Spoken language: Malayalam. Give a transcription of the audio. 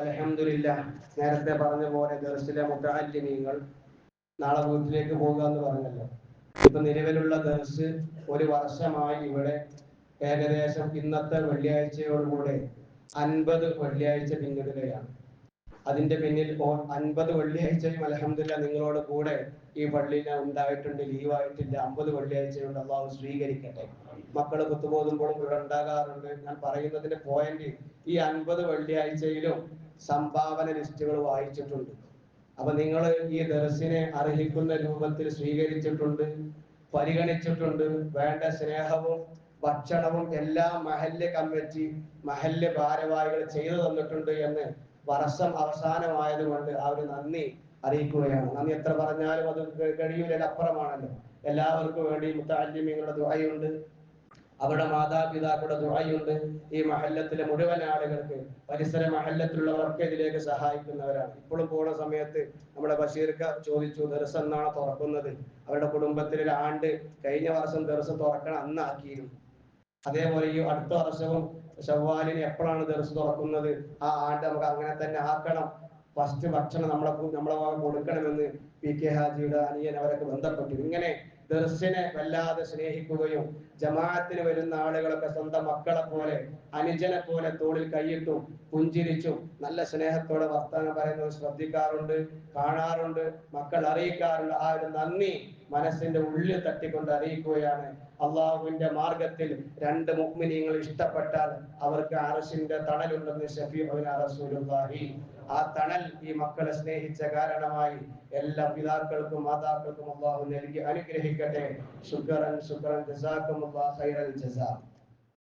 അലഹമില്ല നേരത്തെ പറഞ്ഞ പോലെ ദർസിലെ മുത്തല്ലിമീങ്ങൾ നാളെ വീട്ടിലേക്ക് പോകുക എന്ന് പറഞ്ഞല്ലോ. ഇപ്പൊ നിലവിലുള്ള ദർസ് ഒരു വർഷമായി ഇവിടെ ഏകദേശം ഇന്നത്തെ വെള്ളിയാഴ്ചയോടുകൂടെ അൻപത് വെള്ളിയാഴ്ച പിന്നിടുകയാണ്. അതിന്റെ പിന്നിൽ അൻപത് വെള്ളിയാഴ്ചയും അലഹമില്ല നിങ്ങളോട് കൂടെ ഈ പള്ളിയിൽ ഉണ്ടായിട്ടുണ്ട് ഉണ്ടായിട്ടുണ്ട് ലീവായിട്ടില്ല. അമ്പത് വെള്ളിയാഴ്ചയുണ്ട് അള്ളാഹു സ്വീകരിക്കട്ടെ. മക്കൾ കുത്തുപോകുമ്പോഴും ഇവിടെ ഉണ്ടാകാറുണ്ട്. ഞാൻ പറയുന്നതിന്റെ പോയിന്റ് ഈ അൻപത് വെള്ളിയാഴ്ചയിലും സംഭാവന ലിസ്റ്റുകൾ വായിച്ചിട്ടുണ്ട്. അപ്പൊ നിങ്ങൾ ഈ ദർസിനെ അർഹിക്കുന്ന രൂപത്തിൽ സ്വീകരിച്ചിട്ടുണ്ട് പരിഗണിച്ചിട്ടുണ്ട്. വേണ്ട സ്നേഹവും ഭക്ഷണവും എല്ലാ മഹല്ല് കമ്മിറ്റി മഹല്ല് ഭാരവാഹികൾ ചെയ്തു തന്നിട്ടുണ്ട് എന്ന് വർഷം അവസാനമായതുകൊണ്ട് ആ ഒരു നന്ദി അറിയിക്കുകയാണ്. നന്ദി എത്ര പറഞ്ഞാലും അത് കഴിയില്ല അപ്പുറമാണല്ലോ എല്ലാവർക്കും വേണ്ടി മുത്താലിമ്യങ്ങളുടെ ദുആയുണ്ട്. അവരുടെ മാതാപിതാക്കളുടെ ദുആയുണ്ട്. ഈ മഹല്ലത്തിലെ മുഴുവൻ ആളുകൾക്ക് പരിസര മഹല്ലത്തിലുള്ളവർക്ക് ഇതിലേക്ക് സഹായിക്കുന്നവരാണ്. ഇപ്പോഴും പോണ സമയത്ത് നമ്മുടെ ബഷീർക്ക ചോദിച്ചു ദർസ് എന്നാണ് തുറക്കുന്നത്? അവരുടെ കുടുംബത്തിലെ ആണ്ട് കഴിഞ്ഞ വർഷം ദർസ് തുറക്കണം അന്നാക്കിയിരുന്നു. അതേപോലെ ഈ അടുത്ത വർഷവും ഷവ്വാലിന് എപ്പോഴാണ് ദർസ് തുറക്കുന്നത്? ആ ആണ്ട് നമുക്ക് അങ്ങനെ തന്നെ ആക്കണം. ഫസ്റ്റ് ഭക്ഷണം നമ്മളെ നമ്മളെ കൊടുക്കണമെന്ന് പി കെ ഹാജിയുടെ അനിയൻ അവരൊക്കെ ബന്ധപ്പെട്ടു ഇങ്ങനെ ദർശനെ വല്ലാതെ സ്നേഹിക്കുകയും ജമാഅത്തിന് വരുന്ന ആളുകളൊക്കെ സ്വന്തം മക്കളെ പോലെ അനുജനെ പോലെ തോളിൽ കൈയിട്ടും പുഞ്ചിരിച്ചും നല്ല സ്നേഹത്തോടെ വർത്തമാനം പറയുന്നത് ശ്രദ്ധിക്കാറുണ്ട് കാണാറുണ്ട് മക്കൾ അറിയിക്കാറുണ്ട്. ആ ഒരു നന്ദി മനസ്സിന്റെ ഉള്ളിൽ തട്ടിക്കൊണ്ട് അറിയിക്കുകയാണ്. അള്ളാഹുവിന്റെ മാർഗത്തിൽ രണ്ട് മുഗ്മിനിയങ്ങൾ ഇഷ്ടപ്പെട്ടാൽ അവർക്ക് അറസിന്റെ തണലുണ്ടെന്ന് റസൂലുള്ളാഹി. ആ തണൽ ഈ മക്കളെ സ്നേഹിച്ച കാരണമായി എല്ലാ പിതാക്കൾക്കും മാതാക്കൾക്കും അള്ളാഹു നൽകി کریں شکر جزاکم اللہ خیر الجزا